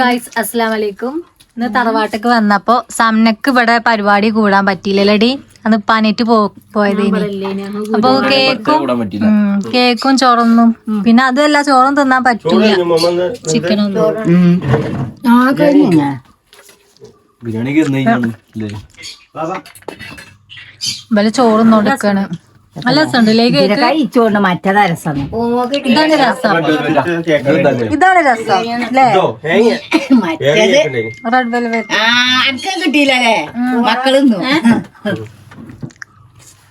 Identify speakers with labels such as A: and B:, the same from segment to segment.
A: Guys അസ്സലാം വലൈക്കും ഇന്ന് തറവാട്ടക്ക് വന്നപ്പോ സമനക്ക് ഇവിടെ പരിപാടി കൂടാൻ പറ്റിയില്ലടി അന്ന് പനിറ്റ് പോ പോയതേനി. അപ്പൊ കേക്കും കേക്കും ചോറൊന്നും. പിന്നെ അതുമല്ല ചോറും തിന്നാൻ പറ്റൂല. ചിക്കനൊന്നും ഇവൽ ചോറും കൊടുക്കാണ് നല്ല
B: മറ്റേതാ രസം?
A: ഇതാണ് രസം. ഇതാണ് രസം. അല്ലേ?
B: മറ്റേത്
A: റെഡ് വെൽവെറ്റ്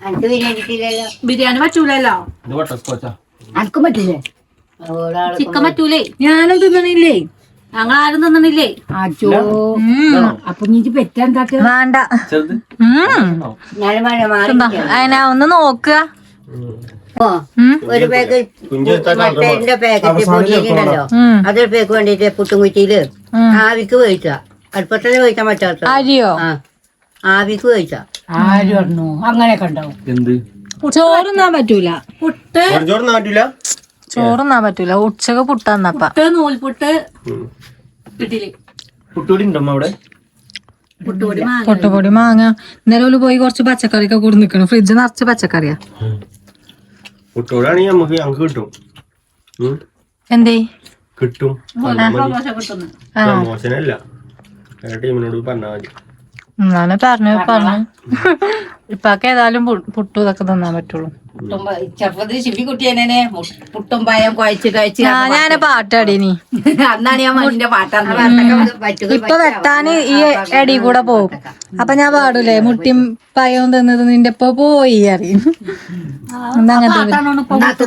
B: അനക്കും ബിരിയാണി
C: പറ്റൂലല്ലോ.
B: അനക്കും പറ്റൂലേ?
C: ചിക്കൻ പറ്റൂലേ.
B: ഞാനും തിന്നണില്ലേ?
C: ഞങ്ങൾ ആരും തിന്നണില്ലേ?
B: അച്ചോ. അപ്പൊ നീ
A: വേണ്ട. അതിനാ ഒന്ന് നോക്കുക.
B: ഒരു പാക്ക് മറ്റേ പാക്കറ്റ് പൊടിയുണ്ടല്ലോ
A: ഉം.
B: അതൊരു പേക്ക് വേണ്ടിട്ട്
A: പുട്ടുംകുറ്റിയിൽ
B: ആവിക്ക് വേവിച്ച. അടുപ്പത്തന്നെ വേവിക്കാൻ പറ്റാത്ത
A: അരിയോ?
B: ആ. ആവിക്ക് വേവിച്ച.
D: ആരും അങ്ങനെയൊക്കെ ഉണ്ടാവും.
A: ചോറുന്നാൻ പറ്റൂല.
C: പുട്ട്
A: ചോറുന്നാൻ പറ്റൂല? ഉച്ചയ്ക്ക് പുട്ടന്നപ്പ
C: പുട്ട് നൂൽപുട്ട് ഇഡ്ഡലി.
E: കുട്ടൂടി ഉണ്ടോ അവിടെ?
C: പുട്ടുപൊടി മാങ്ങ.
A: പൊട്ടുപൊടി മാങ്ങ. ഇന്നലെ ഓൽ പോയി കുറച്ച് പച്ചക്കറിയൊക്കെ കൂടി നിക്കണം. ഫ്രിഡ്ജ് നിറച്ച് പച്ചക്കറിയാ.
F: കുട്ടോടാണെങ്കിൽ നമുക്ക് ഞങ്ങൾക്ക് കിട്ടും. ഉം.
A: എന്തേ?
F: കിട്ടും.
C: ദോശ കിട്ടുന്നു
A: ആ.
F: മോശനല്ല ടീമിനോട് പറഞ്ഞാൽ മതി.
A: ഞാൻ പറഞ്ഞു പറഞ്ഞു ഇപ്പൊക്കെ ഏതായാലും പുട്ടു ഇതൊക്കെ തിന്നാൻ പറ്റുള്ളൂ.
B: ചെറുപ്പത്തിൽ ശിവി കുട്ടിയെന്നെ പുട്ടും പായം കുഴച്ച് കഴിച്ച്
A: ഞാൻ ഞാൻ പാട്ടടീനി
B: അന്നാണ് ഞാൻ മണ്ണിന്റെ പാട്ടാണ്
A: ഇപ്പൊ വെട്ടാന് ഈ എടി കൂടെ പോകും അപ്പൊ ഞാൻ പാടൂലേ മുട്ടിയും പയവും തിന്നത് നിന്റെ ഇപ്പൊ പോയി അറിയും.
B: അത്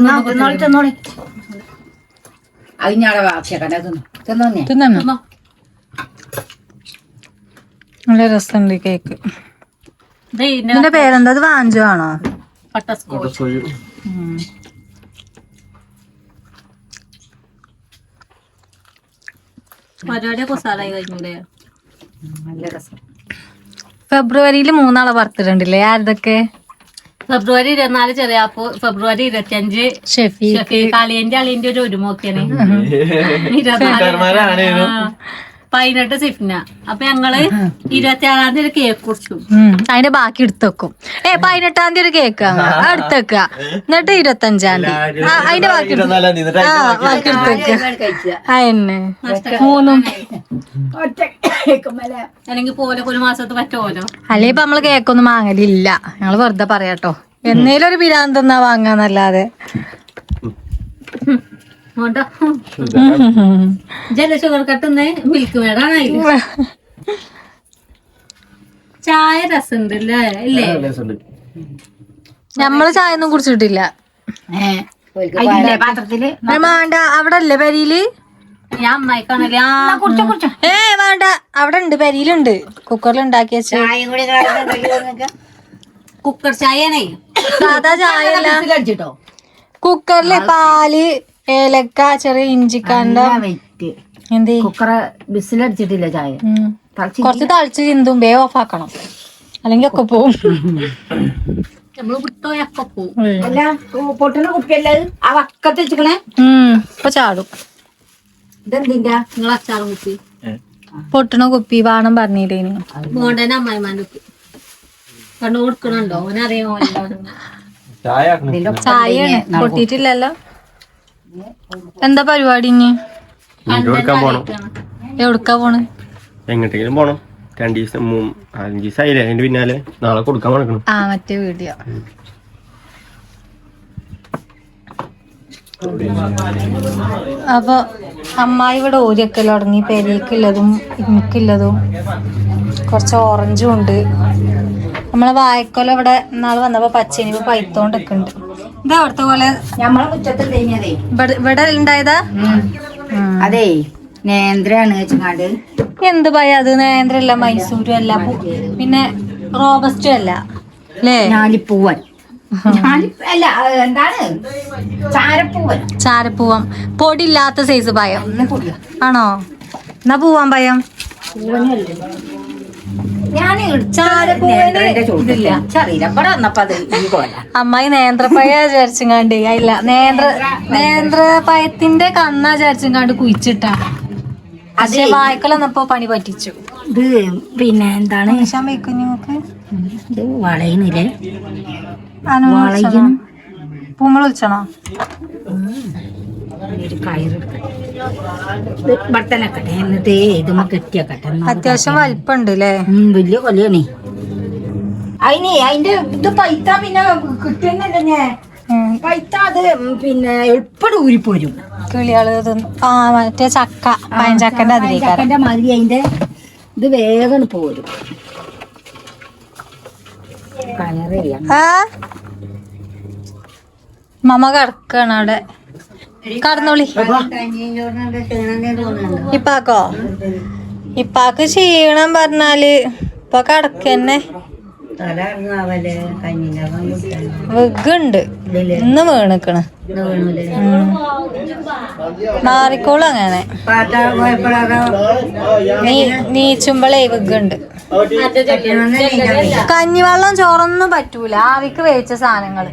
B: തിന്നോ.
A: നല്ല രസമുണ്ട് ഈ കേക്ക്.
C: ദേ ഇതിന്റെ
A: പേരെന്താ? അത് വാഞ്ചോ ആണോ ഫെബ്രുവരിയിൽ മൂന്നാളെ ബർത്ത്ഡേ ഉണ്ടല്ലേ? ആരതൊക്കെ?
C: ഫെബ്രുവരി ഇരുപത്തിനാല് ചെറിയ ഫെബ്രുവരി ഇരുപത്തിയഞ്ച്
A: ഷെഫി
C: കളിയന്റെ അളിയന്റെ ഒരു ഒരുമോക്കിയാണ്. പതിനെട്ട് സിഫ്ന അപ്പൊ ഞങ്ങൾ ഇരുപത്തി ആറാം തീയതി ഒരു കേക്ക് കുറിച്ചു.
A: അതിന്റെ ബാക്കി എടുത്ത് വെക്കും. ഏ പതിനെട്ടാം തീയതി ഒരു കേക്ക് എടുത്തേക്കുക എന്നിട്ട് എന്നിട്ട് ഇരുപത്തഞ്ചാം തീയതി. അതിന്റെ ബാക്കി ആ അതന്നെ മൂന്നും.
C: അല്ലെങ്കിൽ പോലെ ഒരു മാസത്ത് പറ്റുമല്ലോ
A: അല്ലെ ഇപ്പൊ നമ്മൾ കേക്കൊന്നും വാങ്ങലില്ല. ഞങ്ങൾ വെറുതെ പറയാട്ടോ. എന്നേലും ഒരു ബിരാന്ത് എന്നാ വാങ്ങാന്നല്ലാതെ.
C: ജല ഷുഗർ കട്ടുന്നേ മിൽക്ക് മേഡാണ് ചായ രസമുണ്ട്. അല്ലേ ഇല്ലേ
A: നമ്മൾ ചായ ഒന്നും കുടിച്ചിട്ടില്ല വേണ്ട അവിടെ അല്ലേ
C: പെരിയിൽ?
A: ഏ വേണ്ട അവിടെ ഉണ്ട് പെരിയിലുണ്ട്. കുക്കറിൽ
B: ഉണ്ടാക്കിയ
C: കുക്കർ ചായ
A: സാധാ ചായ കുക്കറിൽ പാൽ ഏലക്ക ചെറിയ ഇഞ്ചിക്കണ്ട എന്ത്?
B: കുക്കറ് വിസിലടിച്ചിട്ടില്ല ചായ.
A: കുറച്ച് തളിച്ച് ചിന്തും വേ ഓഫ് ആക്കണം. അല്ലെങ്കിൽ ഒക്കെ പോവും.
B: പൊട്ടുന്ന കുപ്പിയല്ല? ആ വക്കത്ത് വെച്ചിക്കണേ.
A: ഉം. ഇപ്പൊ ചാടും.
B: ഇതെന്തിന്റെ?
C: നിങ്ങൾ അച്ചാറും കുപ്പി.
A: പൊട്ടണ കുപ്പി വേണം പറഞ്ഞില്ലേ
C: മോണ്ടനെ കുപ്പി. കണ്ടു കൊടുക്കണുണ്ടോ? ഓനറിയാമോ
E: ചായ
A: പൊട്ടിട്ടില്ലല്ലോ പൊട്ടിയിട്ടില്ലല്ലോ. എന്താ പരിപാടി ഇനി?
F: വീട് കൊടുക്കാൻ പോണം?
A: എവിടുക്കാ പോണ്?
F: എങ്ങോട്ടെങ്കിലും പോണം. രണ്ടു ദിവസം നാലഞ്ച് ദിവസം ആയില്ലേ? അതിന്റെ പിന്നാലെ നാളെ കൊടുക്കാൻ കൊടുക്കണം
A: ആ മറ്റേ വീഡിയോ. അപ്പൊ അമ്മായി ഇവിടെ ഊരിയൊക്കെ തുടങ്ങി. പെരേക്കുള്ളതും എനിക്കുള്ളതും കുറച്ച് ഓറഞ്ചും ഉണ്ട്. നമ്മളെ വായക്കൊല ഇവിടെ നാളെ വന്നപ്പോ പച്ചനി ഇപ്പൊ പൈത്തോണ്ടൊക്കെ ഉണ്ട് ഇത് അവിടുത്തെ പോലെ. ഇവിടെ ഉണ്ടായതാ
B: അതേ നേന്ദ്രയാണ് വെച്ചങ്ങാണ്ട്.
A: എന്ത് ഭയ അത് നേന്ദ്രല്ല മൈസൂരും അല്ല പിന്നെ റോബസ്റ്റും അല്ല അല്ലേ?
B: ഞാലിപ്പൂവൻ. ഞാലിപ്പ അല്ല എന്താണ്? ചാരപ്പൂവൻ.
A: ചാരപ്പൂവം പൊടിയില്ലാത്ത സൈസ് ഭയം.
B: പൊടിയ
A: ആണോ? എന്നാ പൂവാൻ ഭയം? അമ്മായി നേന്ത്രപ്പഴ വിചാരിച്ചുങ്ങാണ്ട്. അല്ല നേന്ത്ര നേന്ത്രപ്പഴത്തിന്റെ കന്ന വിചാരിച്ചുങ്ങാണ്ട് കുഴിച്ചിട്ടാ. പക്ഷെ വായക്കലൊന്നപ്പോ പണി പറ്റിച്ചു.
D: ഇത് പിന്നെ എന്താണ്? വളയുന്നില്ലേ
A: പൂമ്പള വിളിച്ചണോ
D: ഒരു കയറെടുക്കട്ടെ. ഇത് ബട്ടനക്കട്ടെ എന്നിട്ട് ഇതുമ്മ കെട്ടിയാക്കട്ടെ. എന്നാ
A: അത്യാവശ്യം വലിപ്പുണ്ട് അല്ലേ
D: വലിയ കൊലയാണ്. അതിനെ അതിന്റെ ഇത് പൈത്ത പിന്നെ കിട്ടുന്നല്ലേ പൈത്ത അത് പിന്നെ എളുപ്പം ഊരിപ്പോരും
A: കിളികൾ ആ മറ്റേ ചക്ക പഴഞ്ചക്കന്റെ അതിലേക്കാരം.
D: ചക്കന്റെ മാതിരി അതിന്റെ ഇത് വേഗം പോരും. കയറിയാ
A: ആ? മമ്മ കിടക്കാണ് അവിടെ. കടന്നോളി. ഇപ്പാക്കോ? ഇപ്പാക്ക് ക്ഷീണം പറഞ്ഞാൽ ഇപ്പൊ കടക്കന്നെ. വിഗുണ്ട് ഇന്ന് വീണിക്കണ്. ഉം. മാറിക്കോളും അങ്ങനെ. നീ നീച്ചുമ്പളേ വിഗുണ്ട് കഞ്ഞിവെള്ളം ചോറൊന്നും പറ്റൂല. ആവിക്ക് വേവിച്ച
D: സാധനങ്ങൾ.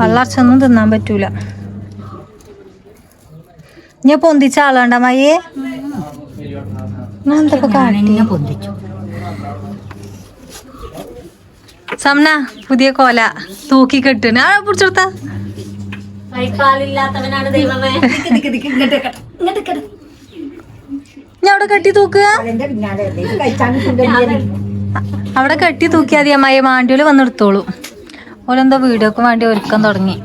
A: പള്ളർച്ചൊന്നും തിന്നാൻ പറ്റൂല. ഞാൻ പൊന്തിച്ച ആളാണ്ട മയ്യേ ഞാൻ എന്തൊക്കെ
D: പൊന്തിച്ചു.
A: സമന പുതിയ കോല. തൂക്കി കെട്ടിന് ആ പിടിച്ചെടുത്ത ഞാൻ അവിടെ കെട്ടി തൂക്കുക. അവിടെ കെട്ടി തൂക്കിയാൽ മതി അമ്മായി. മാണ്ടിയോൽ വന്നെടുത്തോളൂ. ഓലെന്തോ വീഡിയോക്ക് വേണ്ടി ഒരുക്കാൻ തുടങ്ങി.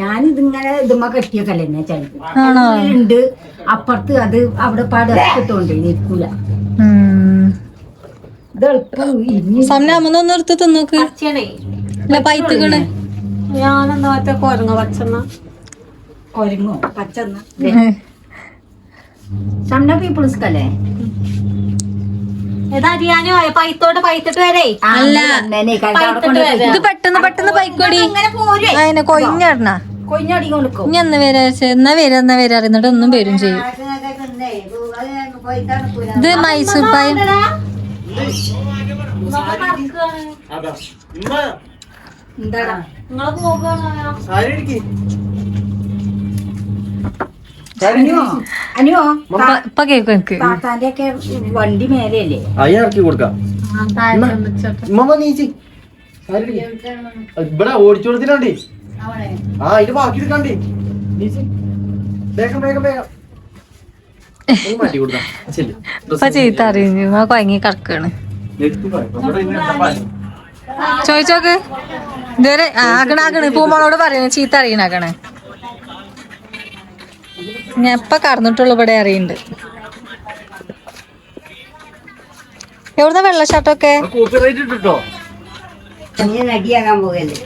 D: ഞാനിതിങ്ങനെ ഇതുമ്മ കെട്ടിയൊക്കെ ഉണ്ട് അപ്പുറത്ത് അത് അവിടെ പാട് ഇറക്കിട്ടോണ്ട് നിൽക്കൂല
A: ഉം.
D: ഇത് എളുപ്പം. ഇനി
A: സമന അമ്മന്നൊന്ന് എടുത്ത് തിന്നോക്ക്.
C: പച്ചയാണേ.
A: ഇല്ല പൈത്തുകൾ.
C: ഞാനെന്താ മറ്റേ കൊരങ്ങ പച്ചെന്ന
D: കൊരങ്ങോ പച്ചന്ന ഷംന പീപ്പിൾസ് അല്ലേ
C: ഏതാ അരിയാനോ പൈത്തോട്ട് പൈത്തിട്ട് വരെ.
A: അല്ല. ഇത് പെട്ടെന്ന് പെട്ടെന്ന് പൈക്കോടി. അതിനെ കൊയിഞ്ഞടണ?
D: കൊഞ്ഞടി കൊടുക്കും
A: ഇനി എന്ന് വരാ എന്നാ വരാ എന്നാ വരാ എന്നിട്ട് ഒന്നും വരും ചെയ്യും. ഇത് മൈസൂർ പായം.
D: എന്താടാ?
C: നിങ്ങൾ പോകാണോ
D: അനുവോ അനുവോ
A: ഇപ്പൊ- കേക്കും എനിക്ക്.
D: താത്താന്റെ ഒക്കെ വണ്ടി മേലെയല്ലേ
E: അയ്യ ഇറക്കി കൊടുക്കാം. ഉമ്മ നീച്ചി ഇവിടെ ഓടിച്ചു കൊടുത്തിട്ടുണ്ടേ ആ ഇത് ബാക്കി എടുക്കണ്ടേ നീച്ചി വേഗം വേഗം വേഗം.
A: ചീത്ത അറിയുന്നു. ഉമ്മ കൊയങ്ങി കിടക്കാണ്? ചോദിച്ചോക്ക്. ഇതുവരെ ആകണാകണ് പൂമോളോട് പറയുന്നു ചീത്ത അറിയണാക്കണ് ഞാൻ ഇപ്പൊ കറന്നിട്ടുള്ളൂ ഇവിടെ അറിയണ്ട്. എവിടുന്ന വെള്ള ഷർട്ടൊക്കെ?
D: നടിയാകാൻ പോകല്ലേ?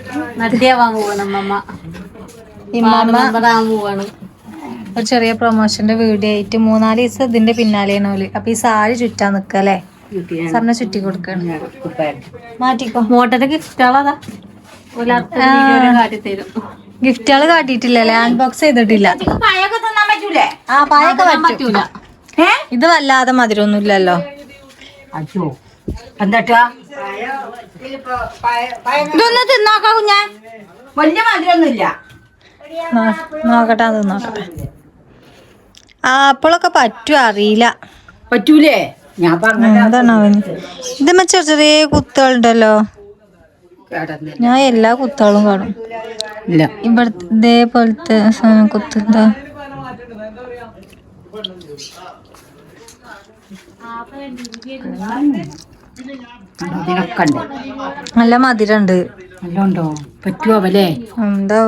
A: ഒരു ചെറിയ പ്രൊമോഷന്റെ വീഡിയോ ആയിട്ട് മൂന്നാൽ ദിവസം ഇതിന്റെ പിന്നാലെയാണ് ഓൽ. അപ്പൊ ഈ സാരി ചുറ്റാൻ നിക്കല്ലേ സാറിനെ ചുറ്റി കൊടുക്കണം. മാറ്റിക്കോ.
C: മോട്ടന്റെ ഗിഫ്റ്റുകളതാ ഒരു കാട്ടി തരും
A: ഗിഫ്റ്റുകൾ കാട്ടിയിട്ടില്ലല്ലേ? അൺബോക്സ് ബോക്സ് ചെയ്തിട്ടില്ല.
D: പായൊക്കെ തിന്നാൻ പറ്റൂലേ?
A: ആ പായൊക്കെ
C: പറ്റൂല.
A: ഇത് വല്ലാതെ മധുരമൊന്നുമില്ലല്ലോ.
D: അയ്യോ. എന്താട്ടാ? ഇതൊന്ന് തിന്നോക്കാ കുഞ്ഞാ. വലിയ മധുരമൊന്നുമില്ല.
A: നോക്കട്ടെ അത് നോക്കട്ടെ. ആപ്പിളൊക്കെ പറ്റും അറിയില്ല.
D: പറ്റൂലേ? ഞാൻ
A: ചെറിയ ചെറിയ കുത്തുകളുണ്ടല്ലോ. ഞാൻ എല്ലാ കുത്തുകളും കാണും.
D: ഇല്ല.
A: ഇവിടുത്തെ ഇതേപോലത്തെ സാധനം കുത്ത് എന്താ
D: അതിനൊക്കെ ഉണ്ട്
A: നല്ല മധുരണ്ട്
D: നല്ല ഉണ്ടോ പറ്റുമോ
A: എന്താ?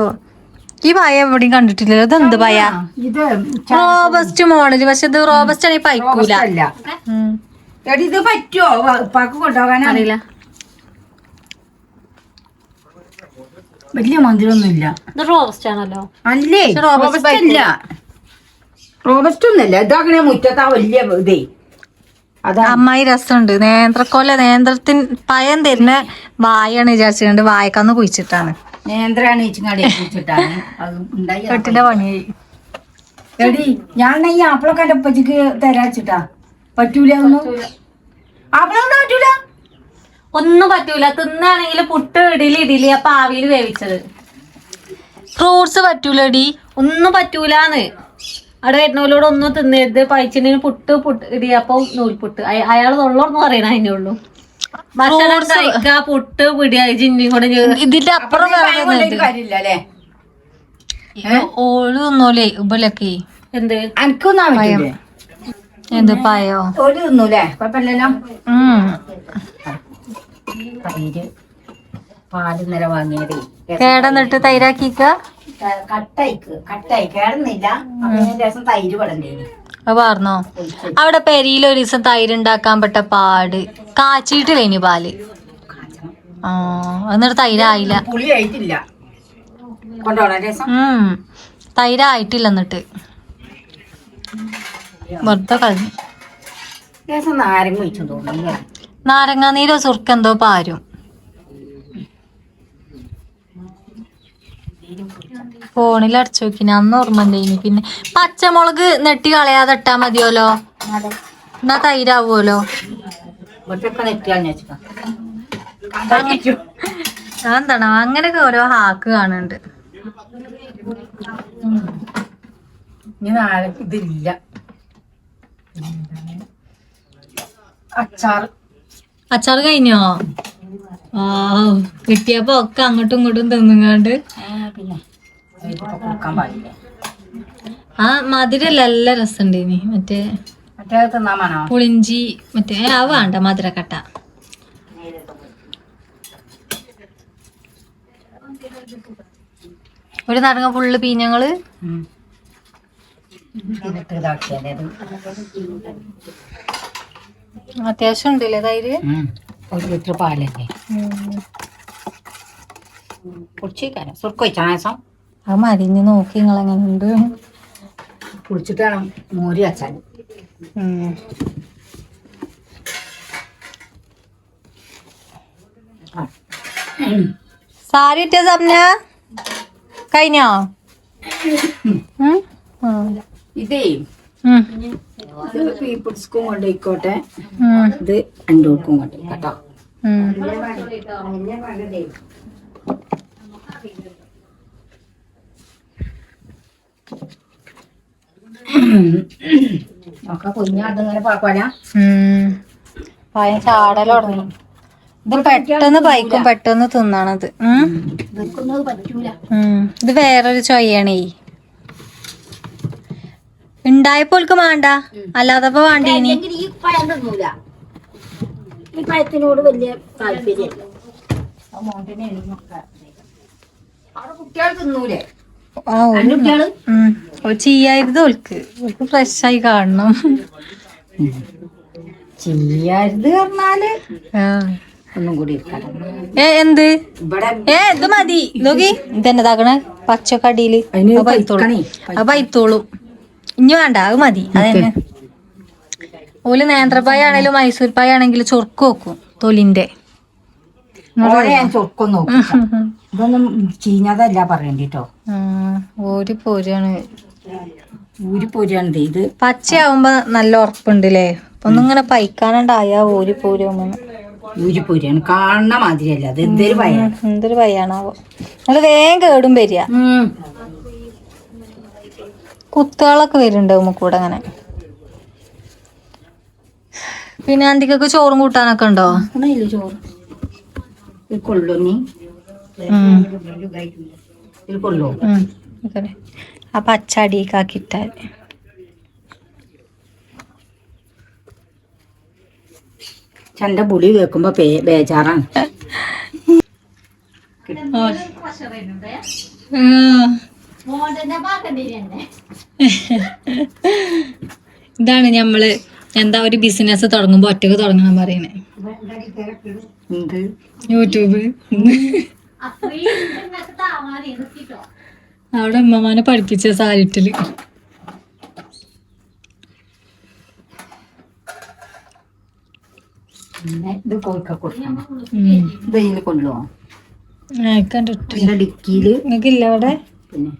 A: ഈ പായ എവിടെയും കണ്ടിട്ടില്ലല്ലോ. ഇതെന്ത് പായ?
D: ഇത്
A: റോബസ്റ്റ് മോഡൽ. പക്ഷെ ഇത് റോബസ്റ്റ് ആണെങ്കിൽ പൈക്കൂല
D: അല്ല. ഇത് പറ്റുമോ ഉപ്പാക്ക് കൊണ്ടുപോകാൻ
C: അറിയില്ല.
D: വലിയ മധുരമൊന്നുമില്ല.
C: ഇത് റോസ്റ്റ് ആണല്ലോ.
D: അല്ലേ?
A: റോബസ്റ്റ്
D: റോബസ്റ്റ് അല്ല? റോബസ്റ്റ് ഒന്നല്ല ഇതാകണേ മുറ്റത്താ വലിയ ഇതേ. അതാ.
A: അമ്മായി രസമുണ്ട്. നേന്ത്രക്കൊല നേന്ത്രത്തിൻ പയം തരുന്ന വായാണ് വിചാരിച്ചിട്ടുണ്ട്. വായക്കന്ന് കുഴിച്ചിട്ടാണ്.
D: നേന്ത്രാണ്
A: പണിയായി.
D: എടി ഞാൻ ഈ ആപ്പിളൊക്കെ എന്റെ ഉപ്പച്ചിക്ക് തരാച്ചിട്ടാ പറ്റൂല ഒന്നും ആപ്പിളൊന്നും പറ്റൂല?
C: ഒന്നും പറ്റൂല. തിന്നാണെങ്കിൽ പുട്ട് ഇഡലി ഇഡലി അപ്പൊ ആവിയിൽ വേവിച്ചത്.
A: ഫ്രൂട്ട്സ് പറ്റൂലടി.
C: ഒന്നും പറ്റൂലാന്ന്. അവിടെ വരുന്നവരോട് ഒന്നും തിന്നരുത്. പൈച്ചിന് പുട്ട് പുട്ട് ഇടിയപ്പം നൂൽപുട്ട്. അയാൾ അയാൾ തൊള്ളോർന്ന് പറയണ അതിനേ ഉള്ളൂ. ഭക്ഷണം കഴിക്ക പുട്ട് പിടിയ ജിന്നി കൂടെ
A: ഇതിന്റെ അപ്പുറം ഓൾ തിന്നൂലേ ഇബലൊക്കെ?
C: എന്ത്?
D: അനക്കൊന്നാ പറ്റൂലേ?
A: എന്ത് പായോ?
D: ഓൽ തിന്നൂലേ? കുഴപ്പമില്ലല്ലോ?
A: ഉം.
D: തൈര് പാൽ ഇന്നലെ വാങ്ങിയതേ.
A: കേടന്നിട്ട് തൈരാക്കിക്ക
D: കട്ടായിക്ക് കട്ടായി. കേടുന്നില്ല. രസം തൈര്
A: പടണ്ടേ പറഞ്ഞോ അവിടെ പെരിയിൽ ഒരു ദിവസം തൈര് ഉണ്ടാക്കാൻ പെട്ട പാട്. കാച്ചിട്ടില്ലേനി പാൽ? ആ എന്നിട്ട് തൈരായില്ല.
D: പുളി ആയിട്ടില്ല. കൊണ്ടോണ രസം
A: ഉം തൈരായിട്ടില്ല എന്നിട്ട്. വെറുതെ കളഞ്ഞു.
D: രസം നാരങ്ങ ഒഴിച്ചു തോന്നുന്നു
A: നാരങ്ങാനീരോ സുർക്കെന്തോ പാരും. ഫോണിൽ അടച്ചു നോക്കിന് അന്ന് ഓർമ്മ ഉണ്ടായിരുന്നു പിന്നെ പച്ചമുളക് നെട്ടി കളയാതെ ഇട്ടാ മതിയോലോ എന്നാ തൈരാവുമല്ലോ എന്താണോ അങ്ങനെയൊക്കെ ഓരോ ഹാക്ക് കാണുന്നുണ്ട്.
D: ഇതില്ല. അച്ചാർ
A: അച്ചാറ് കഴിഞ്ഞോ? ആ കിട്ടിയപ്പോ ഒക്കെ അങ്ങോട്ടും ഇങ്ങോട്ടും തിന്നുങ്ങാണ്ട്. ആ മധുരല്ല നല്ല രസമുണ്ടേനി മറ്റേ
D: മറ്റേ
A: പുളിഞ്ചി മറ്റേ ആ വേണ്ട മധുരക്കട്ട. ഒരു നാരങ്ങ ഫുള്ള്
D: പീഞ്ഞങ്ങൾ. ഇതാക്കിയാലേ
A: അത്യാവശ്യം ഉണ്ടല്ലേ തൈര്?
D: ഒരു ലിറ്റർ പാലല്ലേ? പൊടിച്ചേക്കാനോ സുർക്കൊഴിച്ച ആസം
A: അത് മരിഞ്ഞ് നോക്കി നിങ്ങൾ എങ്ങനെ ഉണ്ട്
D: കുടിച്ചിട്ട് വേണം മോര് വെച്ചാൽ
A: സാരി ഇട്ട സപ്ന കഴിഞ്ഞോ.
D: ഇതേ. ഇത് പീപ്പിൾസ്ക്കും കൊണ്ടുപോയിക്കോട്ടെ
A: ഉം.
D: ഇത് അണ്ടൂർക്കും കൊണ്ട് കേട്ടോ
A: ഉം.
D: ഒക്കെ കുഞ്ഞ അതിങ്ങനെ പാപ്പാല
A: ഉം. പയം ചാടൽ തുടങ്ങി ഇത് പെട്ടെന്ന് പൈക്കും പെട്ടെന്ന് തിന്നാണത്. ഇത് വേറൊരു ചൊയ്യാണേ ഉണ്ടായപ്പോൾക്ക് വേണ്ട. അല്ലാതെ വേണ്ടീനി
D: അല്ലെങ്കിൽ ഈ പഴം തിന്നൂല. ഈ പഴത്തിനോട് വലിയ താല്പര്യമില്ല
A: ഓൾക്ക് ഓൾക്ക് ഫ്രഷ് ആയി കാണണം.
D: ചെയ്യരുത് പറഞ്ഞാൽ
A: ആ.
D: ഒന്നും കൂടി
A: ഏ എന്ത്?
D: ഇവിടെ
A: ഏ ഇത് മതി. നോക്കി ഇതെന്നതാക്കണേ പച്ചക്കടിയിൽ.
D: അതിന്
A: അത് ഇനി വേണ്ട അത് മതി. അതന്നെ. ഓൽ നേന്ത്രപ്പായ ആണെങ്കിലും മൈസൂർ പായ ആണെങ്കിലും ചൊർക്ക് വെക്കും തൊലിന്റെ
D: ഓരെ ഞാൻ ചൊർക്കം നോക്കും ഇതൊന്നും ചീഞ്ഞതല്ല പറയണ്ടിട്ടോ.
A: ആ, ഓര് പോരാണ്.
D: ഊരി പോരാണ് ഇത്.
A: പച്ചയാവുമ്പോ നല്ല ഉറപ്പുണ്ട് അല്ലേ ഒന്നും ഇങ്ങനെ പൈക്കാനുണ്ടായ ഓരി പോരുമ്പോ
D: ഊരി പോരാണ്. കാണുന്ന മാതിരിയല്ല അത് എന്തൊരു പയ്യ
A: എന്തൊരു പയ്യാണാവോ നിങ്ങൾ വേഗം കേടും വരിക. കുത്തുകളൊക്കെ വരുന്നുണ്ടാവും കൂടെ അങ്ങനെ. പിന്നെ അന്തിക്കൊക്കെ ചോറും കൂട്ടാനൊക്കെ ഉണ്ടോ?
D: ചോറ്.
A: ഉം. ഉം. പച്ചടിയൊക്കെ ആക്കിയിട്ടാൽ
D: ചണ്ട പുളി വെക്കുമ്പോ പേ- ബേജാറാണ്.
A: ഇതാണ് ഞമ്മൾ എന്താ ഒരു ബിസിനസ് തുടങ്ങുമ്പോ ഒറ്റയ്ക്ക് തുടങ്ങണം പറയണേ.
D: എന്ത്?
A: യൂട്യൂബ്. അവിടെ അമ്മമാനെ പഠിപ്പിച്ച
D: സാരിട്ടിൽ. ഇത് കോഴിക്ക കൊടുക്കണം.
A: ഉം.
D: ഇത് ഇതിൽ കൊള്ളുവോ
A: ആ, കണ്ടിട്ട്
D: ഇതിന്റെ ഡിക്കിയിൽ.
A: നിങ്ങൾക്കില്ല അവിടെ?
D: പിന്നെ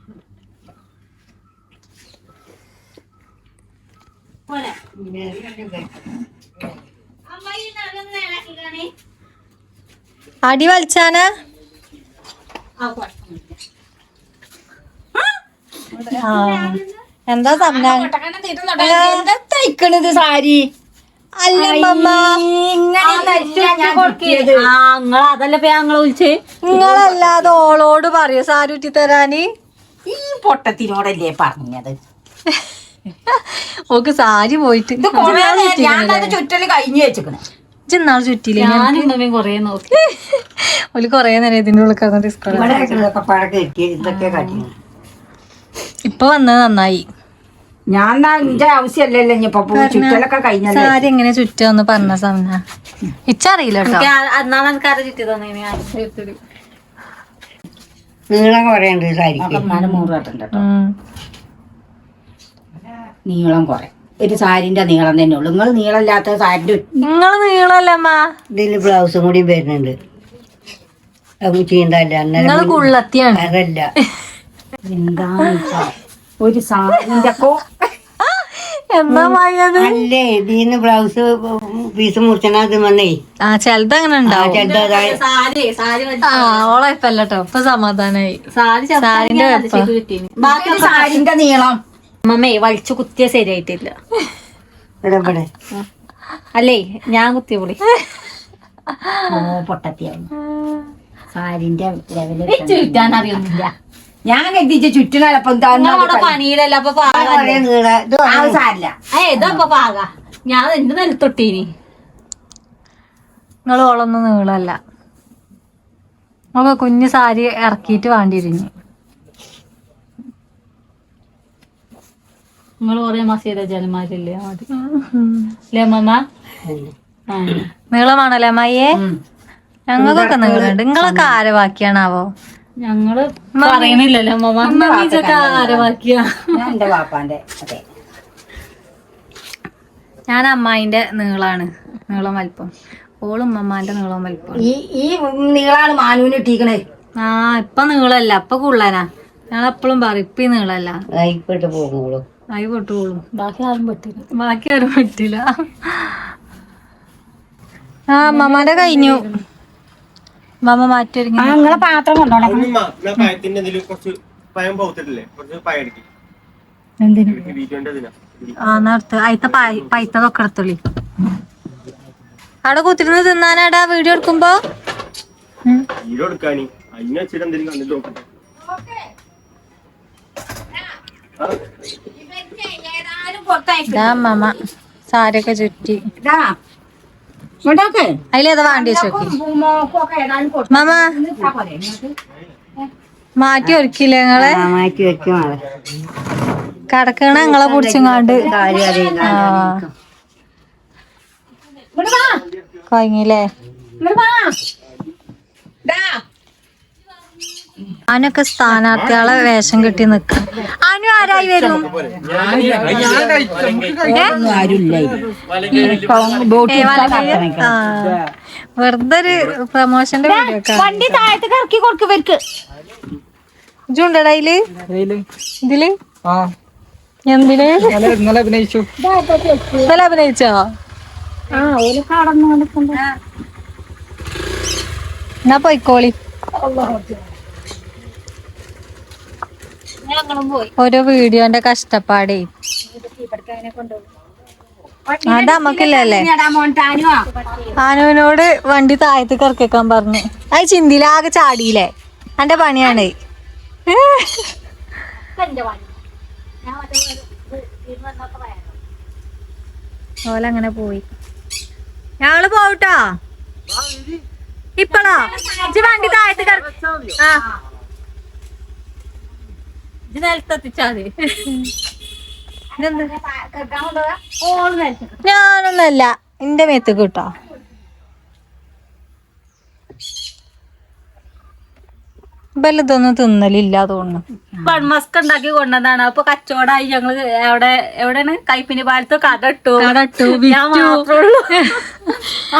A: അടി വലിച്ചാന. എന്താ
D: തയ്ക്കണത് സാരി?
C: അല്ല അതല്ല ഞങ്ങളെ വിളിച്ചേ
A: നിങ്ങളല്ലാതെ ഓളോട് പറയോ സാരുറ്റി തരാന്.
D: ഈ പൊട്ടത്തിനോടല്ലേ പറഞ്ഞത്?
A: ഓക്ക് സാരി പോയിട്ട്.
D: ഇത് കൊറേ നേരം ഞാൻ അത് ചുറ്റൽ കഴിഞ്ഞു വെച്ചിക്കണേ.
A: ഇന്നാൾ
C: കൊറേ നോക്കി.
A: കൊറേ നേരം ഇതിന്റെ ഉള്ളിൽ കിടന്നിട്ട് ഇപ്പൊ വന്നത് നന്നായി.
D: ഞാൻ ആവശ്യമല്ലല്ലോ ഇനിയിപ്പൊ ചുറ്റലൊക്കെ കഴിഞ്ഞല്ലേ?
A: സാരി എങ്ങനെ ചുറ്റാന്ന് പറഞ്ഞ സമന ഇച്ചറിയില്ല കേട്ടോ.
C: അന്നാ നമുക്ക് അത് ചുറ്റി തന്നെ.
D: നീളം കുറേ ഉണ്ട് സാരിക്ക് മൂന്ന് കേട്ടോ നീളം കുറെ ഒരു സാരിന്റെ നീളം തന്നെ ഉള്ളു. നിങ്ങൾ നീളമില്ലാത്ത സാരിന്റെ
A: നിങ്ങൾ നീളമല്ലമ്മ
D: ഇതിൽ ബ്ലൗസും കൂടി വരുന്നുണ്ട്. അത് ചെയ്യണ്ടല്ല
A: നിങ്ങൾ കുള്ളത്തിയാണ്.
D: അതല്ല. എന്താ ഒരു സാരിന്റെ അല്ലേ ഇതിന്ന് ബ്ലൗസ് പീസ് മുറിച്ചാ വന്നേ.
A: ആ ചെലത് അങ്ങനെ ഉണ്ടാവും.
C: സാരി സാരി മതി.
A: ആ ഓളയപ്പല്ല കേട്ടോ ഇപ്പൊ സമാധാനായി.
C: സാരി
A: സാരിന്റെ.
D: ബാക്കി സാരിന്റെ നീളം.
C: അമ്മമ്മേ വലിച്ചു കുത്തിയ ശരിയായിട്ടില്ല. അല്ലേ ഞാൻ കുത്തിയ പൊളി.
D: ഓ പൊട്ടത്തിയാവും. സാരിന്റെ ലെവൽ
C: ചുറ്റാൻ അറിയൊന്നുമില്ല.
D: ഞാൻ എത്തിച്ച ചുറ്റിനപ്പം
C: നിങ്ങളവിടെ പണിയിലല്ല? അപ്പൊ പാക
D: സാരില്ല.
C: ഏ ഇതപ്പൊ പാക. ഞാൻ എന്റെ നിലത്തൊട്ടീനി.
A: നിങ്ങൾ ഓളൊന്നും നീളല്ല നമുക്ക് കുഞ്ഞു സാരി ഇറക്കിയിട്ട് വേണ്ടിയിരുന്നു.
C: നിങ്ങൾ കൊറേ മസീദ ജലമാരില്ലേ അല്ലേ.
A: നീളമാണല്ലേ അമ്മയെ ഞങ്ങൾക്കൊക്കെ നീളുണ്ട് നിങ്ങളൊക്കെ ആരെ ബാക്കിയാണാവോ?
C: ഞങ്ങൾ പറയണില്ലല്ലോ.
D: എന്റെ വാപ്പാന്റെ അതെ.
A: ഞാൻ അമ്മായിന്റെ നീളാണ്. നീളം വലിപ്പം. ഓളും ഉമ്മമാന്റെ നീളം വലിപ്പം
D: ഈ ഈ നീളാണ് മാനുവിന് ഇട്ടീക്കണേ
A: ആ ഇപ്പൊ നീളല്ല. ഇപ്പൊ കുള്ളനാ. ഞങ്ങൾ എപ്പോഴും പറയും ഇപ്പൊ ഈ നീളല്ല
D: പോകുള്ളൂ.
A: ആയി പൊട്ടുകൊള്ളും
C: ബാക്കി ആരും പറ്റില്ല
A: ബാക്കി ആരും പറ്റില്ല ആ അമ്മമാരെ കഴിഞ്ഞു. മാറ്റി ഒരുങ്ങി
D: നിങ്ങളെ പാത്രം കൊണ്ടോണം.
F: പഴത്തിന്റെ ഇതിൽ കുറച്ച് പഴം പൗത്തിട്ടില്ലേ? കുറച്ച് പഴം എടുക്കി വീട്ടിന്റെ ഇതിനാ
A: ആ നടത്ത് അയിത്ത പൈത്തതൊക്കെ എടുത്തോളി. അവിടെ കുത്തിരുന്ന് തിന്നാനാടാ വീഡിയോ എടുക്കുമ്പോ?
F: വീഡിയോ എടുക്കാനി. അതിനെ വെച്ചിട്ട് എന്തെങ്കിലും കണ്ടിട്ട് നോക്കട്ടെ
A: ഇതാ അമ്മമ്മ സാരിയൊക്കെ ചുറ്റി. അതിലേതാ വേണ്ടി വെച്ചോക്കി മാമ? മാറ്റി ഒരുക്കില്ലേ ഞങ്ങളെ
D: മാറ്റി വെക്കും ആളെ.
A: കടക്കണ നിങ്ങളെ പിടിച്ചങ്ങാണ്ട്. കൊയങ്ങില്ലേ അവനൊക്കെ സ്ഥാനാർത്ഥികളെ വേഷം കെട്ടി നിക്ക. ആരായി വരും. വെറുതെ ഒരു പ്രൊമോഷന്റെ വീഡിയോ
D: വണ്ടി താഴത്തേക്ക് ഇറക്കി കൊടുക്കവർക്ക്
A: ഇജുണ്ടടാ ഇതിൽ? ഇതിൽ? എന്തിന്
E: ഇന്നലെ അഭിനയിച്ചു.
A: ഇന്നലെ അഭിനയിച്ചോ? എന്നാ പോയിക്കോളി. ഓരോ വീഡിയോന്റെ കഷ്ടപ്പാടേ. അത് നമ്മക്കില്ലല്ലേ
D: മോണ്ടാനുവാ
A: ആനുവിനോട് വണ്ടി താഴത്ത് ഇറക്കിക്കാൻ പറഞ്ഞു. അത് ചിന്തിയിലാകെ ചാടിയില്ലേ? എന്റെ പണിയാണ് ഓലങ്ങനെ പോയി. ഞങ്ങൾ പോവട്ടോ? ഇപ്പളോ? വണ്ടി താഴത്ത് ആ.
C: ഇത് നിലത്തെത്തിച്ചാ മതി?
A: ഞാനൊന്നല്ല എന്റെ മേത്തേക്ക് കിട്ടോ ഇതൊന്നും തിന്നലില്ല തോന്നുന്നു
C: മസ്ക് ഉണ്ടാക്കി കൊണ്ടതാണ് അപ്പൊ കച്ചവടമായി ഞങ്ങൾ അവിടെ എവിടെയാണ്? കൈപ്പിനി പാലത്ത്
A: കടട്ടു. കടട്ടു
C: ഞാൻ
A: വിറ്റു.
C: മാത്രേ ഉള്ളൂ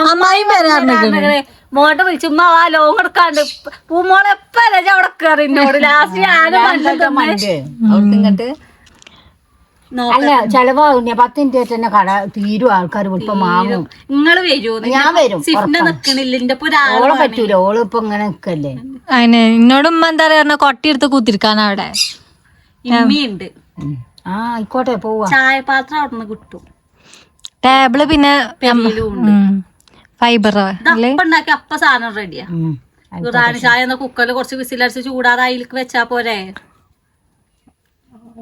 A: അമ്മായി വരാറുണ്ട്
C: മോട്ട് വിളിച്ചു ഉമ്മ ആ ലോങ് കൊടുക്കാണ്ട്. പൂമോളെ എപ്പല്ല അവിടെ കയറി ലാസ്റ്റ് ഞാനും
A: ഇങ്ങോട്ട്
D: അല്ല ചെലവാകും. പത്ത് മിനിറ്റ് തന്നെ കട തീരും ആൾക്കാർ ഇപ്പൊ മാറും
C: നിങ്ങൾ വരൂ.
D: ഞാൻ വരും.
C: നിക്കണില്ല.
D: ഓളെ പറ്റൂല. ഓൾ ഇപ്പൊ ഇങ്ങനെ നിക്കല്ലേ?
A: അതിന് എന്നോട് ഉമ്മ എന്താ പറയാ കൊട്ടിയെടുത്ത് എടുത്ത് കുത്തിരിക്കാനാ അവിടെ.
C: ഇമ്മിയുണ്ട്
D: ആ ആയിക്കോട്ടെ പോവാ.
C: ചായപാത്രം അവിടെ നിന്ന് കിട്ടും.
A: ടേബിൾ പിന്നെ ഫൈബർ
C: അപ്പൊ ഉണ്ടാക്കി അപ്പ സാധനം റെഡിയാ. ചായ എന്ന കുക്കറിൽ കുറച്ച് വിസിലടിച്ച് ചൂടാറായി അതിലേക്ക് വെച്ചാ പോരെ?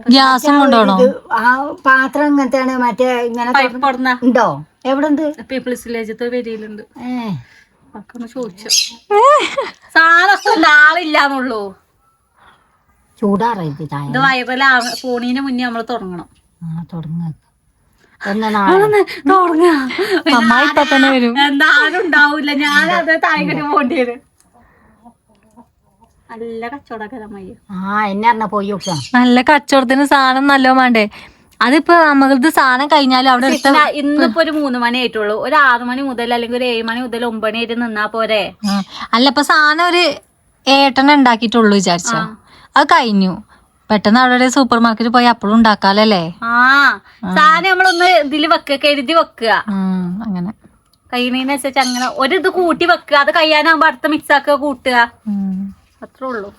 A: ഗ്യാസും കൊണ്ടുപോകണോ
D: ആ പാത്രം ഇങ്ങനത്തെയാണ് മറ്റേ ഇങ്ങനെ ഉണ്ടോ? എവിടെ ഉണ്ട്
C: പീപ്പിൾസ് വില്ലേജത്തെ വരിയിലുണ്ട്.
D: ഏ.
C: ഒക്കെ ഒന്ന് ചോദിച്ചു. സാധനം ആളില്ലാന്നുള്ളൂ ഇത് പോണീന് മുന്നേ നമ്മൾ തുടങ്ങണം.
D: ആ തുടങ്ങ. എന്നാ
C: തുടങ്ങാ.
A: അമ്മ ഇപ്പൊ തന്നെ വരും.
C: എന്താരും ഉണ്ടാവൂല. ഞാനത് താഴെ പോണ്ടി വരും. നല്ല കച്ചവടക്കാരമ്മയ്യ
D: ആ എന്നെ അറിഞ്ഞ പോയി നോക്കാം
A: നല്ല കച്ചവടത്തിന് സാധനം നല്ലോ വേണ്ടേ? അതിപ്പോ നമ്മൾക്ക് സാധനം കഴിഞ്ഞാലും അവിടെ എടുത്ത
C: ഇന്നിപ്പോ ഒരു മൂന്ന് മണി ആയിട്ടുള്ളൂ. ഒരു ആറു മണി മുതൽ അല്ലെങ്കിൽ ഒരു ഏഴ് മണി മുതൽ ഒമ്പത് മണി വരെ നിന്നാ പോരെ?
A: ആ. അല്ല ഇപ്പൊ സാധനം ഒരു ഏട്ടനെ ഉണ്ടാക്കിയിട്ടുള്ളൂ വിചാരിച്ചോ. അത് കഴിഞ്ഞു. പെട്ടെന്ന് അവിടെ ഒരു സൂപ്പർ മാർക്കറ്റിൽ പോയി അപ്പോഴും ഉണ്ടാക്കാലല്ലേ?
C: ആ സാധനം നമ്മളൊന്ന് ഇതിൽ വെക്കുക കരുതി വെക്കുക.
A: ഉം, അങ്ങനെ.
C: കഴിയണതിനനുസരിച്ച് അങ്ങനെ ഒരു ഇത് കൂട്ടി വെക്കുക. അത് കഴിയാനാകുമ്പോ അടുത്ത മിക്സ് ആക്കുക കൂട്ടുക.
A: ഉം.
C: അത്രേ ഉള്ളൂ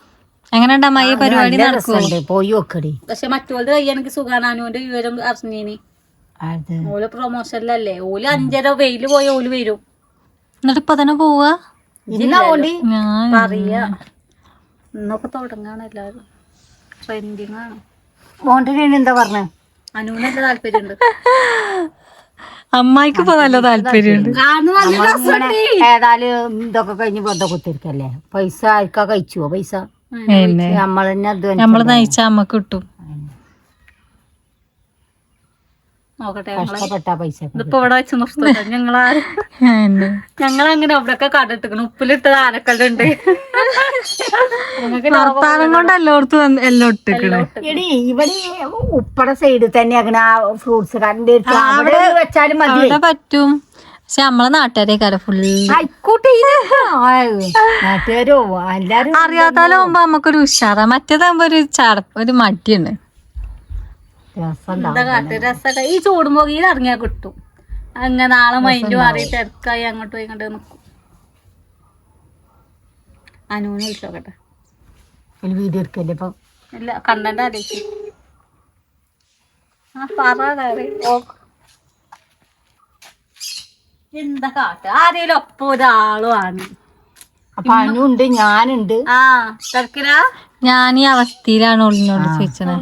A: എങ്ങനെയുണ്ട് അമ്മ ഈ പരിപാടി
D: നല്ല
A: നടക്കുവോ?
D: രസമുണ്ട്. പോയി നോക്കടി.
C: പക്ഷെ മറ്റോളത് കഴിയാണെങ്കിൽ സുഖാനാനുവിന്റെ വിവരം അറിഞ്ഞീനി.
D: അത്.
C: ഓൽ പ്രൊമോഷനിലല്ലേ ഓൽ അഞ്ചര വെയിൽ പോയ ഓൽ വരും.
A: എന്നിട്ട് ഇപ്പൊ തന്നെ പോവാ?
D: ഇന്നാ പോണ്ടി?
A: ഞാൻ
C: പറയാ ഇന്നൊക്കെ തുടങ്ങാണ് എല്ലാരും. ട്രെൻഡിങ് ആണ്.
D: മോണ്ടന് എന്താ പറഞ്ഞ?
C: അനുവിനല്ല താല്പര്യമുണ്ട്
A: അമ്മായിക്ക് ഇപ്പൊ നല്ല താല്പര്യമുണ്ട്.
D: ഏതായാലും ഇതൊക്കെ കഴിഞ്ഞ് ബന്ധം കുത്തിരിക്കല്ലേ? പൈസ ആർക്കാ കഴിച്ചുവോ? പൈസ?
A: പിന്നെ
D: നമ്മൾ തന്നെ.
A: നമ്മൾ നയിച്ച അമ്മയ്ക്ക് കിട്ടും.
C: നോക്കട്ടെ ഇതിപ്പോ ഇവിടെ വെച്ച്. ഞങ്ങളങ്ങനെ അവിടെയൊക്കെ കണ്ടിട്ടിക്കണം ഉപ്പിലിട്ടത് ആനക്കല്ലുണ്ട് ഞങ്ങൾക്ക്
A: വർത്താനം കൊണ്ട് എല്ലായിടത്തും എല്ലാം
D: എടി ഇവിടെ ഉപ്പട സൈഡിൽ തന്നെ അങ്ങനെ ആ ഫ്രൂട്ട്സ് കണ്ടിട്ട് അവിടെ വെച്ചാലും മതി.
A: പറ്റും. പക്ഷെ നമ്മളെ നാട്ടുകാരേക്കാരം ഫുള്ള്
D: ആയിക്കോട്ടെ. നാട്ടുകാരോ? എല്ലാരും
A: അറിയാത്താലാവുമ്പോ നമുക്കൊരു ഉഷാറാ. മറ്റേതാകുമ്പോ ഒരു ചടപ്പ് ഒരു മടിയാണ്.
C: എന്താ കാട്ട്? രസമൊക്കെ ഈ ഇറങ്ങിയാൽ കിട്ടും. അങ്ങനെ നാളെ മൈൻഡ് മാറി തിരക്കായി അങ്ങോട്ട് പോയി ഇങ്ങോട്ടും നിൽക്കും അനുവിനെ വിളിച്ചോക്കട്ടെ
D: വീഡിയോ എടുക്കല്ലേ ഇപ്പൊ?
C: ഇല്ല കണ്ടന്റ് ആലോചിച്ചു ആ പറ എന്താ കാട്ട്? ആരേലും ഒപ്പം ഒരാളും ആണ്
D: അപ്പൊ അനുണ്ട് ഞാനുണ്ട്.
C: ആ തിരക്കിലാ?
A: ഞാൻ ഈ അവസ്ഥയിലാണ് ഉള്ളിനോട് ചോദിച്ചത്?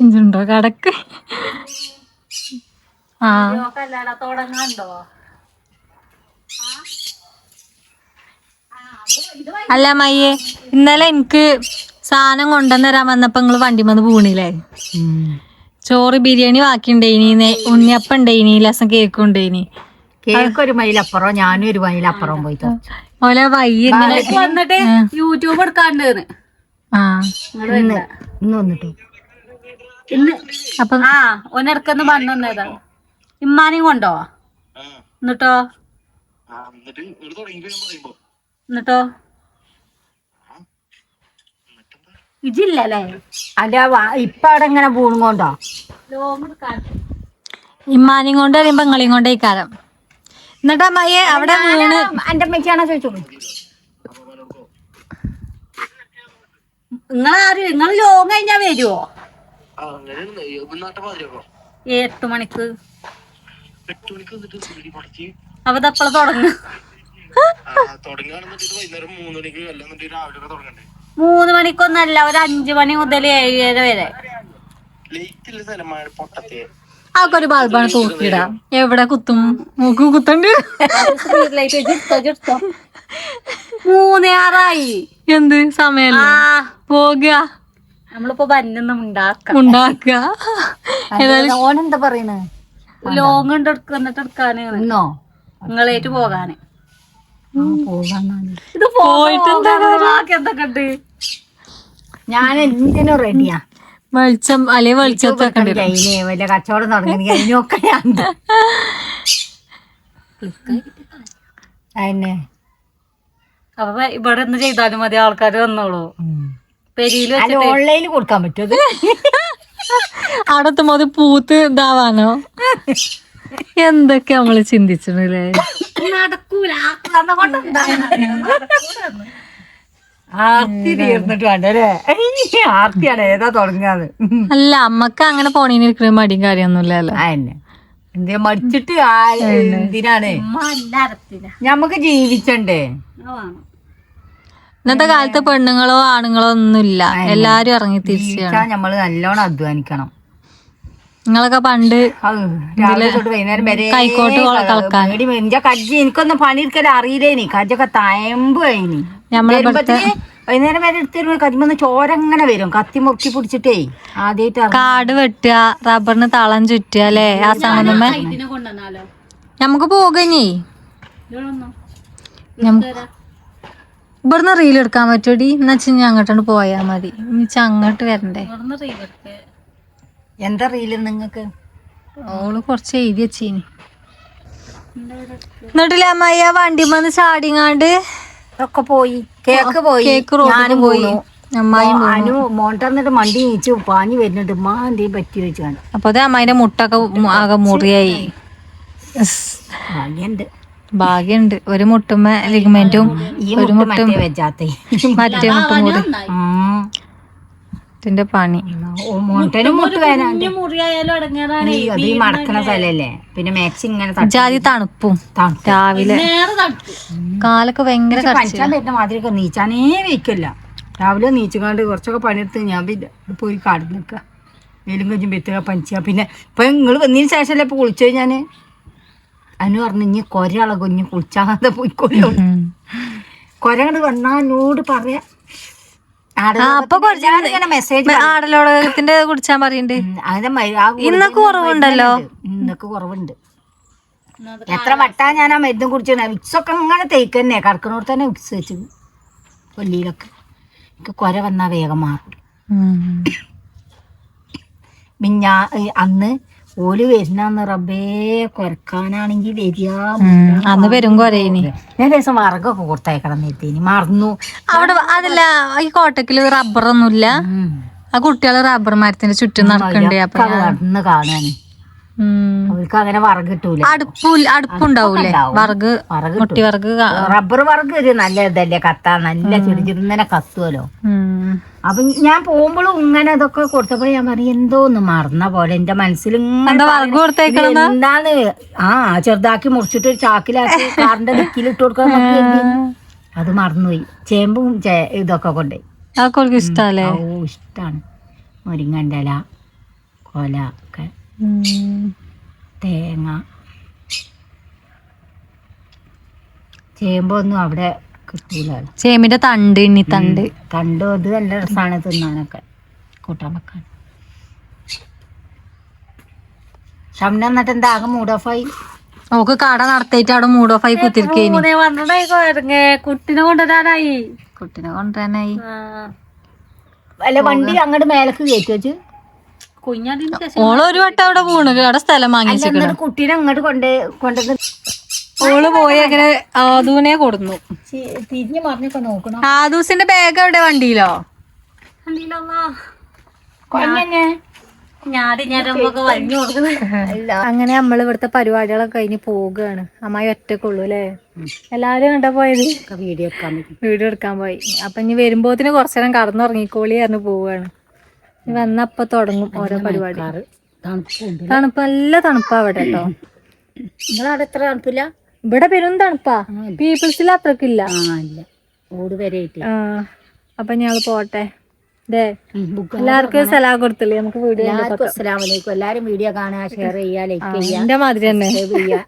C: ഇതുണ്ടോ?
A: കടക്ക്. ആ. അല്ല മയ്യെ ഇന്നലെ എനിക്ക് സാധനം കൊണ്ടുവന്ന് തരാൻ വന്നപ്പോ നിങ്ങൾ വണ്ടി വന്ന് പോണില്ലേ ചോറ് ബിരിയാണി ബാക്കി നേ- ഉണ്ണിയപ്പം ഉണ്ടേനി ലസം കേക്ക് ഉണ്ടേനി
D: കേക്ക് ഒരു മൈലപ്പുറം ഞാനും ഒരു മൈലപ്പുറം പോയിട്ട്.
A: ഓലെ വയ്യ
C: വന്നിട്ട് യൂട്യൂബ് എടുക്കാണ്ട്
A: ആ.
D: ഇന്ന് ഇന്ന് വന്നിട്ട്?
C: ഇന്ന്.
A: അപ്പൊ
C: ആ ഒന്നിടക്കെന്ന് പറഞ്ഞതാ ഇമ്മാനെയും കൊണ്ടോ? എന്നിട്ടോ എന്നിട്ടോ ഇജില്ലല്ലേ?
D: അല്ല ഇപ്പൊ അവിടെ ഇങ്ങനെ പൂണും കൊണ്ടോ?
C: ലോങ് എടുക്കാൻ
A: ഇമ്മാനെയും കൊണ്ട് പറയുമ്പോ ഇങ്ങളെയും കൊണ്ടേ കാരം. എന്നിട്ട് അമ്മയെ അവിടെ വീണ്
D: എന്റെ അമ്മയ്ക്കാണോ ചോദിച്ചോളൂ?
C: നിങ്ങളാരും? നിങ്ങൾ ലോങ് കഴിഞ്ഞാ വരുവോ? എട്ട് മണിക്ക്. അപ്പൊ തപ്പള തുടങ്ങ മൂന്ന് മണിക്കൊന്നല്ല ഒരു അഞ്ചു മണി മുതൽ ഏഴര വരെ.
A: അതൊക്കെ ഒരു ബൾബാണ് തൂക്കിയിടാം. എവിടെ കുത്തും? മൂക്ക് കുത്തണ്ട്.
C: ലൈറ്റ് വെച്ച് എടുത്തോ. മൂന്നേ ആറായി
A: എന്ത് സമയം
C: പോക.
A: പോകുക
C: നമ്മളിപ്പോ വന്നൊന്നും ഉണ്ടാക്കാം.
A: ഉണ്ടാക്കുക.
D: ഓനെന്താ പറയണേ?
C: ലോങ് ഉണ്ട് എന്നിട്ട് എടുക്കാന്
D: ഇന്നോ?
C: നിങ്ങളേറ്റ് പോകാന്. ഇത് പോയിട്ട്
D: ഞാൻ എന്തിനും റെഡിയാ
A: വെളിച്ചം അല്ലെ വെളിച്ചത്തൊക്കെ
D: വലിയ കച്ചവടം തുടങ്ങി അതിനൊക്കെ ഞാൻ
C: അപ്പൊ ഇവിടെ നിന്ന് ചെയ്താലും മതി ആൾക്കാർ വന്നോളൂ. പെരിയിൽ
D: അല്ല ഓൺലൈനിൽ കൊടുക്കാൻ പറ്റും
A: അവിടെ അത് പൂത്ത് ഇതാവാനോ? എന്തൊക്കെ നമ്മൾ ചിന്തിച്ചില്ലേ
C: നടക്കൂല.
D: ആർത്തി തീർന്നിട്ട് വേണ്ടല്ലേ ആർത്തിയാണ് ഏതാ തുടങ്ങാന്ന്?
A: അല്ല അമ്മയ്ക്ക് അങ്ങനെ പോണീന് ഇരിക്കുന്ന മടിയും കാര്യമൊന്നുമില്ലല്ലോ.
D: അതന്നെ എന്തേ മടിച്ചിട്ട് എന്തിനാണ്? ഞമ്മക്ക് ജീവിച്ചണ്ടേ?
A: ഇന്നത്തെ കാലത്ത് പെണ്ണുങ്ങളോ ആണുങ്ങളോ ഒന്നുമില്ല. എല്ലാരും ഇറങ്ങി
D: തിരിച്ചാ ഞമ്മൾ നല്ലോണം അധ്വാനിക്കണം.
A: നിങ്ങളൊക്കെ പണ്ട് കൈക്കോട്ട് കൊള- കളക്കാൻ.
D: കജ്ജി എനിക്കൊന്നും പണിയെടുക്കൽ അറിയില്ലേനി. കജ്ജൊക്കെ തയമ്പ് കഴിഞ്ഞി
A: ഞമ്മളെ
D: വൈകുന്നേരം വരെ എടുത്തിരുന്ന കജ്മന്ന് ചോര അങ്ങനെ വരും. കത്തി മുറുക്കി പിടിച്ചിട്ടേ ആദ്യമായിട്ട്
A: കാട് വെട്ടുക റബ്ബറിന് തളം ചുറ്റുക അല്ലേ? ആ സമയമ്മ നമുക്ക് പോകഞ്ഞേ ഇവിടുന്ന് റീൽ എടുക്കാൻ പറ്റൂടി എന്നാ ഞാൻ അങ്ങോട്ടോണ്ട് പോയാ മതി. എന്നുവെച്ചാ അങ്ങോട്ട് വരണ്ടേ?
D: എന്താ റീൽ നിങ്ങക്ക്?
A: ഓൾ കുറച്ച് എഴുതി വെച്ചീനി. എന്നിട്ടില്ല അമ്മായി? ആ വണ്ടി വന്ന് ചാടിങ്ങാണ്ട്
D: ഒക്കെ പോയി. കേക്ക് പോയി.
A: കേക്ക് റോഡിൽ
D: ഞാനും
A: പോയി. അമ്മായും
D: അനു മോണ്ടന്നിട്ട് മണ്ടി നീച്ചു. പാഞ്ഞു വരുന്നുണ്ട്. മാ എന്തേലും പറ്റി വെച്ചാണ്
A: അപ്പൊ അത് അമ്മായിന്റെ മുട്ടൊക്കെ ആകെ മുറിയായി
D: ഭാഗ്യണ്ട്.
A: ഭാഗ്യണ്ട്. ഒരു മുട്ടുമ്മ ലിഗ്മെന്റും ഒരു
D: മുട്ട മറ്റേ
A: മുട്ടും കൂടി. ഇതിന്റെ പണി.
D: മടക്കണ സ്ഥലല്ലേ. പിന്നെ മാക്സി ഇങ്ങനെ തട്ടി
A: ജാതി തണുപ്പും. രാവിലെ
C: നേരെ തട്ടു
A: കാലൊക്കെ ഭയങ്കര
D: മാതിരിയൊക്കെ നീച്ചാനേ വെക്കില്ല രാവിലെ നീച്ചുകൊണ്ട് കുറച്ചൊക്കെ പണിയെടുത്ത് ഞാൻ പിന്നെ പോയി കാട് നിൽക്കുക. വെയിലും കൊഞ്ചും വെത്തുക പനിച്ച. പിന്നെ ഇപ്പൊ നിങ്ങൾ വന്നതിന് ശേഷമല്ലേ ഇപ്പൊ കുളിച്ചു ഞാൻ അനു പറഞ്ഞു ഇനി കൊരയാളെ കുഞ്ഞ് കുളിച്ചാതെ പോയി കൊര കണ്ട് വന്നാ എന്നോട് പറയാ.
A: ആടലോടകത്തിന്റെ കുടിച്ചാൻ പറയണ്ട്.
D: അങ്ങനെ ആ ഗുളിക
A: ഇന്നൊക്കെ കുറവുണ്ടല്ലോ.
D: ഇന്നൊക്കെ കുറവുണ്ട്. എത്ര വട്ടാ ഞാൻ ആ മരുന്നും കുടിച്ചാണ് വിക്സൊക്കെ അങ്ങനെ തേക്കന്നെ. കടക്കണോട് തന്നെ വിക്സ് വെച്ചു കൊല്ലിയിലൊക്കെ. എനിക്ക് കൊര വന്നാ വേഗം മാറും. മിഞ്ഞാ ഏ, അന്ന് ഓൽ വരുന്ന റബ്ബേ കൊരക്കാനാണെങ്കിൽ വരിക.
A: അന്ന് വരും കൊരയിനി
D: ഞാൻ ദിവസം വറകൊക്കെ കൊടുത്തയക്കണം എത്തിന് മറന്നു.
A: അവിടെ അതല്ല ഈ കോട്ടക്കിൽ റബ്ബറൊന്നുമില്ല
D: ഒന്നുമില്ല
A: ആ കുട്ടികൾ റബ്ബർ മരത്തിന്റെ ചുറ്റും നടക്കണ്ടേ അപ്പൊ
D: നടന്ന് കാണാൻ. അവർക്ക് അങ്ങനെ വറക് കിട്ടൂല.
A: അടുപ്പു അടുപ്പുണ്ടാവൂലേ
D: വറക്
A: മുട്ടി വർഗ്
D: റബ്ബർ വറക് ഒരു നല്ല ഇതല്ലേ കത്താ നല്ല ചെറിയ ചെറുങ്ങനെ
A: കത്തുവല്ലോ.
D: അപ്പൊ ഞാൻ പോകുമ്പോഴും ഇങ്ങനെ ഇതൊക്കെ കൊടുത്തപ്പോൾ ഞാൻ പറയും എന്തോ ഒന്ന് മറന്ന പോലെ എന്റെ മനസ്സിൽ ഇങ്ങനെ
A: എന്താ
D: എന്താണ് ആ ചെറുതാക്കി മുറിച്ചിട്ട് ഒരു ചാക്കിലാക്കി കാറിന്റെ ഡിക്കിൽ ഇട്ട് കൊടുക്കാൻ അത് മറന്നുപോയി. ചേമ്പും ഇതൊക്കെ
A: ഇഷ്ടല്ലേ?
D: ഓ ഇഷ്ടാണ്. മുരിങ്ങണ്ടല ഇല കൊല. തേങ്ങ. ചേമ്പൊന്നും അവിടെ കിട്ടൂല
A: ചേമ്പിന്റെ തണ്ട് ഇനി തണ്ട്.
D: തണ്ട് അത് നല്ല രസമാണ് തിന്നാനൊക്കെ കൂട്ടാൻ വെക്കാൻ. ഷംന എന്നിട്ട് എന്താ ആകെ മൂഡ് ഓഫ് ആയി?
A: ഓക്ക് കട നടത്തിയിട്ട് അവിടെ മൂഡ് ഓഫ് ആയി കുത്തിരിക്കേനി.
C: കുട്ടിനെ കൊണ്ടുവരാനായി.
A: കുട്ടിനെ കൊണ്ടുവരാനായി.
D: അല്ല വണ്ടി അങ്ങോട്ട് മേലക്ക് കയറ്റി വെച്ച്.
C: കുഞ്ഞാടിന് ശേഷം
A: ഓൾ ഒരു വട്ടം അവിടെ വീണ് അവിടെ സ്ഥലം
D: വാങ്ങിച്ചു കുട്ടീനെ അങ്ങോട്ട് കൊണ്ട് കൊണ്ടുവന്ന്
A: ഓൾ പോയി അങ്ങനെ ആദൂനെ കൊടുന്നു.
D: തിരിഞ്ഞു മറിഞ്ഞൊക്കെ നോക്കണം?
A: ആദൂസിന്റെ ബാഗ് എവിടെ വണ്ടിയിലോ? അങ്ങനെ നമ്മൾ ഇവിടുത്തെ പരിപാടികളൊക്കെ കഴിഞ്ഞ് പോവുകയാണ് അമ്മായി ഒറ്റക്കുള്ളൂ അല്ലേ? എല്ലാരും കണ്ടാ പോയത്?
D: വീഡിയോ എടുക്കാൻ
A: വീഡിയോ എടുക്കാൻ പോയി. അപ്പൊ ഇനി വരുമ്പോത്തിന് കുറച്ചു നേരം കടന്നുറങ്ങിക്കോളി പറഞ്ഞു പോവുകയാണ് വന്നപ്പോ തുടങ്ങും ഓരോ പരിപാടി. തണുപ്പ് നല്ല തണുപ്പാ അവിടെ കേട്ടോ.
D: നിങ്ങളവിടെ എത്ര തണുപ്പില്ല?
A: ഇവിടെ പെരും തണുപ്പാ. പീപ്പിൾസിൽ അത്രക്കില്ല.
D: ആ ഇല്ല. ഓട് വരെ ആയിട്ട്.
A: ആ അപ്പൊ ഞങ്ങൾ പോട്ടെ. ദേ എല്ലാവർക്കും സലാം കൊടുത്തില്ലേ? നമുക്ക് വീഡിയോ
D: അസ്സലാമലൈക്കും. എല്ലാരും വീഡിയോ കാണാ ഷെയർ ചെയ്യാ ലൈക്ക് ചെയ്യുക
A: എന്റെ മാതിരി തന്നെ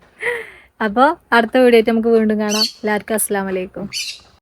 A: അപ്പൊ അടുത്ത വീഡിയോ നമുക്ക് വീണ്ടും കാണാം. എല്ലാവർക്കും അസ്സലാം വലൈക്കും